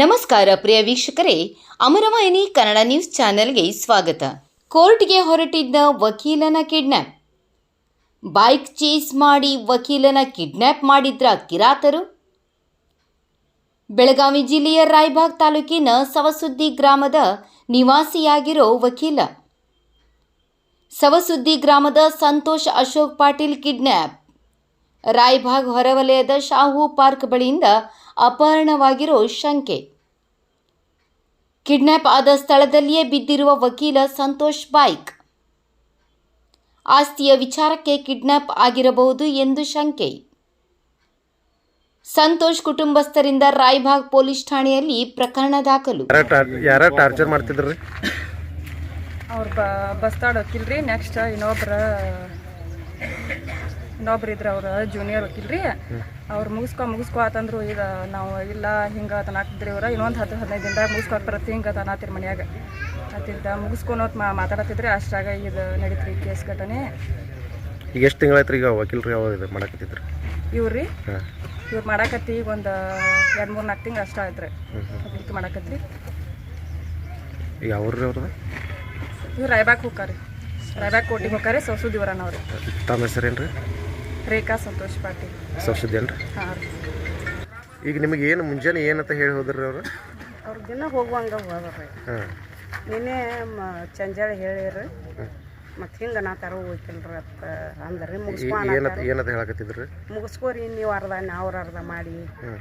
ನಮಸ್ಕಾರ ಪ್ರಿಯ ವೀಕ್ಷಕರೇ, ಅಮರವಾಹಿನಿ ಕನ್ನಡ ನ್ಯೂಸ್ ಚಾನೆಲ್ಗೆ ಸ್ವಾಗತ. ಕೋರ್ಟ್ಗೆ ಹೊರಟಿದ್ದ ವಕೀಲನ ಕಿಡ್ನಾಪ್. ಬೈಕ್ ಚೀಸ್ ಮಾಡಿ ವಕೀಲನ ಕಿಡ್ನಾಪ್ ಮಾಡಿದ್ರ ಕಿರಾತರು? ಬೆಳಗಾವಿ ಜಿಲ್ಲೆಯ ರಾಯ್ಬಾಗ್ ತಾಲೂಕಿನ ಸವಸುದ್ದಿ ಗ್ರಾಮದ ನಿವಾಸಿಯಾಗಿರೋ ವಕೀಲ. ಸವಸುದ್ದಿ ಗ್ರಾಮದ ಸಂತೋಷ್ ಅಶೋಕ್ ಪಾಟೀಲ್ ಕಿಡ್ನ್ಯಾಪ್ ರಾಯಭಾಗ್ ಹೊರವಲಯದ ಶಾಹು ಪಾರ್ಕ್ ಬಳಿಯಿಂದ ಅಪಹರಣವಾಗಿರೋ ಶಂಕೆ. ಕಿಡ್ನ್ಯಾಪ್ ಆದ ಸ್ಥಳದಲ್ಲಿಯೇ ಬಿದ್ದಿರುವ ವಕೀಲ ಸಂತೋಷ್ ಬೈಕ್ ಆಸ್ತಿಯ ವಿಚಾರಕ್ಕೆ ಕಿಡ್ನ್ಯಾಪ್ ಆಗಿರಬಹುದು ಎಂದು ಶಂಕೆ. ಸಂತೋಷ್ ಕುಟುಂಬಸ್ಥರಿಂದ ರಾಯಭಾಗ್ ಪೊಲೀಸ್ ಠಾಣೆಯಲ್ಲಿ ಪ್ರಕರಣ ದಾಖಲು. ಯಾರ ಟಾರ್ಚರ್ ಮಾಡ್ತಿದ್ರಿ ಅವ್ರು ಬ ಬಸ್ತಾಡ್ ವಕೀಲ್ ರೀ ನೆಕ್ಸ್ಟ್ ಇನ್ನೊಬ್ರ ಇನ್ನೊಬ್ರು ಇದ್ರ ಅವ್ರ ಜೂನಿಯರ್ ವಕೀಲ್ ರೀ ಅವ್ರು ಮುಗಿಸ್ಕೊ ಮುಗಿಸ್ಕೊ ಆತಂದ್ರು ಈಗ ನಾವು ಇಲ್ಲ ಹಿಂಗೆ ತನಾಕ್ತಿದ್ರಿ ಅವ್ರ ಇನ್ನೊಂದು ಹತ್ತು ಹದಿನೈದು ದಿನದಾಗ ಮುಗಿಸ್ಕೊಂಡು ಬರತ್ತೆ ಹಿಂಗೆ ತನಾತಿರ್ ಮನ್ಯಾಗ. ಅತ್ತಿದ್ದ ಮುಗಿಸ್ಕೊನೋತ್ ಮಾ ಮಾತಾಡತ್ತಿದ್ರಿ ಅಷ್ಟಾಗ ಇದು ನಡೀತ್ರಿ ಕೇಸ್ ಘಟನೆ. ಈಗ ಎಷ್ಟು ತಿಂಗಳಾಯ್ತು ಈಗ ವಕೀಲ್ರಿ ಯಾವ ಇದು ಮಾಡಕತ್ತಿದ್ರು? ಇವ್ರಿ ಇವ್ರು ಮಾಡಾಕತ್ತಿ ಈಗ ಒಂದು ಎರಡು ಮೂರು ನಾಲ್ಕು ತಿಂಗಳು ಅಷ್ಟ ಆಯ್ತು ರೀ ಮಾಡಾಕತ್ರಿ. ಈಗ ಅವ್ರಿ ಅವ್ರದ್ದು? ಇವ್ರು ರಾಯಬಾಗ್ ಹೋಗ್ಕಾರಿ ರಾಯಬಾಗ್ ಕೋಟಿಗೆ ಹೋಗ್ಕಾರಿ ಸೌಸುದಿವರನವ್ರು ತಮ್ಮ ಹೆಸರೇನು ರೀ ರೇಖಾ ಸಂತೋಷ್ ಪಾಟೀಲ್. ಸೌಶಿದ್ದೇನು ರೀ ಹಾಂ ರೀ. ಈಗ ನಿಮಗೆ ಏನು ಮುಂಜಾನೆ ಏನಂತ ಹೇಳಿ ಹೋದ್ರಿ ಅವರು? ಅವ್ರು ದಿನ ಹೋಗುವಂಗ ಹೋದ್ರಿ. ಹಾಂ. ನಿನ್ನೆ ಚಂಜಾಳ ಹೇಳಿರಿ ಮತ್ತು ಹಿಂಗೆ ನಾ ತರ ಹೋಗಿಲ್ರಿ ಅತ್ತ ಅಂದ್ರಿ ಮುಗಿಸ್ಕೊ ಏನಂತ ಏನಂತ ಹೇಳಕತ್ತಿದ್ರಿ? ಮುಗಿಸ್ಕೋರಿ ನೀವು ಅರ್ಧ ನಾವು ಅರ್ಧ ಮಾಡಿ. ಹಾಂ.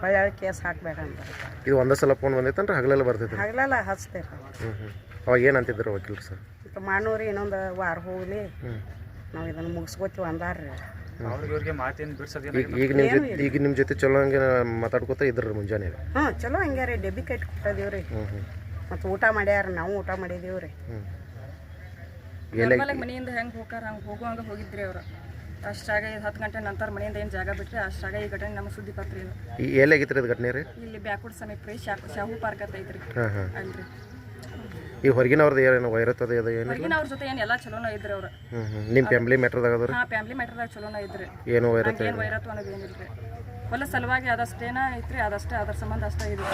ಹೊಳ್ಳಿ ಕೇಸ್ ಹಾಕ್ಬೇಡ ಅಂದ್ರೆ ಇದು ಒಂದೇ ಸಲ ಫೋನ್ ಬಂದೈತನ್ರಿ? ಹಗಲೆಲ್ಲ ಬರ್ತೈತೆ ಹಗಲೆಲ್ಲ ಹಚ್ತೇವೆ ಹ್ಞೂ ಹ್ಞೂ ಅವಾಗ ಏನಂತಿದ್ರು ವಕೀಲರು ಸರ್? ಮತ್ತು ಮಾಡನೂರಿ ಇನ್ನೊಂದು ವಾರ ಹೋಗ್ಲಿ ನಾವು ಇದನ್ನು ಮುಗಿಸ್ಕೋತೀವಿ ಅಂದಾರ್ರಿ ಈಗ ಈಗ ನಿಮ್ಮ ಜೊತೆ ಈಗ ನಿಮ್ಮ ಜೊತೆ ಚಲೋ ಹಂಗೆ ಮಾತಾಡ್ಕೊತ ಇದ್ರಿ ಮುಂಜಾನೆ? ಹ್ಞೂ ಚಲೋ ಹಂಗೆ ರೀ ಡೆಬ್ಬಿ ಕೈಟ್ ಕೊಟ್ಟಿದೀವಿ ರೀ. ಹ್ಞೂ ಹ್ಞೂ ಮತ್ತು ಊಟ ಮಾಡ್ಯಾರ ನಾವು ಊಟ ಮಾಡಿದೀವಿ ರೀ. ಹ್ಞೂ ನಾರ್ಮಲಾಗಿ ಮನೆಯಿಂದ ಹೆಂಗೆ ಹೋಗಾರ ಹಂಗೆ ಹೋಗುವಂಗ ಹೋಗಿದ್ರಿ ಅವ್ರು. ಅಷ್ಟಾಗ ಇದು ಹತ್ತು ಗಂಟೆ ನಂತರ ಮನೆಯಿಂದ ಏನು ಜಾಗ ಬಿಟ್ಟರೆ ಅಷ್ಟಾಗ ಈ ಘಟನೆ ನಮ್ಮ ಸುದ್ದಿ ಪತ್ರ ಇಲ್ಲ. ಈ ರೀ ಅದು ಘಟನೆ ರೀ? ಇಲ್ಲಿ ಬ್ಯಾಕ್ವರ್ಡ್ ಸಮೀಪ ರೀ ಶಾಹು ಶಾಹು ಪಾರ್ಕ್ ಅಂತ ಐತ್ರಿ. ಹಾಂ ಹಾಂ. ಅಲ್ರಿ. ಈ ಹೊರಗಿನವ್ರದ್ದು ಏನು ವೈರತದ ಅದು ಏನು ಹೊರಗಿನ ಅವ್ರ ಜೊತೆ ಏನು ಎಲ್ಲ ಚಲೋನ ಇದ್ರಿ ಅವ್ರು. ಹ್ಮ್ ನಿಮ್ಮ ಫ್ಯಾಮಿಲಿ ಮ್ಯಾಟ್ರದಾಗ ಅದ್ರ ಹಾಂ ಫ್ಯಾಮಿಲಿ ಮ್ಯಾಟ್ರದಾಗ ಚಲೋನ ಇದ್ರಿ. ಏನು ವೈರತ ಏನು ವೈರತ್ವ ಅನ್ನೋದು ಏನಿಲ್ರಿ ಹೊಲ ಸಲುವಾಗಿ ಅದಷ್ಟೇನ ಐತ್ರಿ ಅದಷ್ಟೇ ಅದರ ಸಂಬಂಧ ಅಷ್ಟೇ ಇದೆ.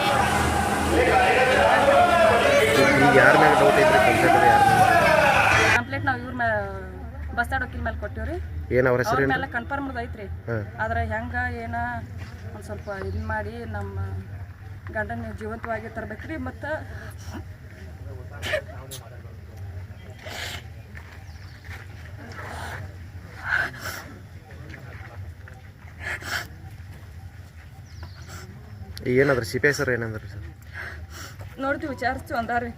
ಈಗ ಯಾರ ಮ್ಯಾಗ ಡೌಟ್ ಐತ್ರಿ? ಕಂಪ್ಲೇಂಟ್ ಯಾರ ಕಂಪ್ಲೇಂಟ್ ನಾವು ಇವ್ರ ಬಸ್ ಬಸ್ತಾಡ್ ವಕೀಲ್ ಮೇಲೆ ಕೊಟ್ಟಿವ್ರಿ ಏನು ಅವ್ರ ಹೆಸರು ಅವ್ರ ಮೇಲೆ ಕನ್ಫರ್ಮ್ ಐತ್ರಿ. ಹಾಂ. ಆದ್ರೆ ಹೆಂಗ ಏನ ಒಂದು ಸ್ವಲ್ಪ ಇದು ಮಾಡಿ ನಮ್ಮ ಗಂಡನ ಜೀವಂತವಾಗಿ ತರ್ಬೇಕ್ರಿ ಮತ್ತು ಏನಾದ್ರಿ ಸಿ ಪಿ ಐ ಸರ್ ಏನಂದ್ರಿ ಸರ್ ನೋಡ್ತೀವಿ ವಿಚಾರಿಸ್ತೀವಿ ಅಂದಾರಿ.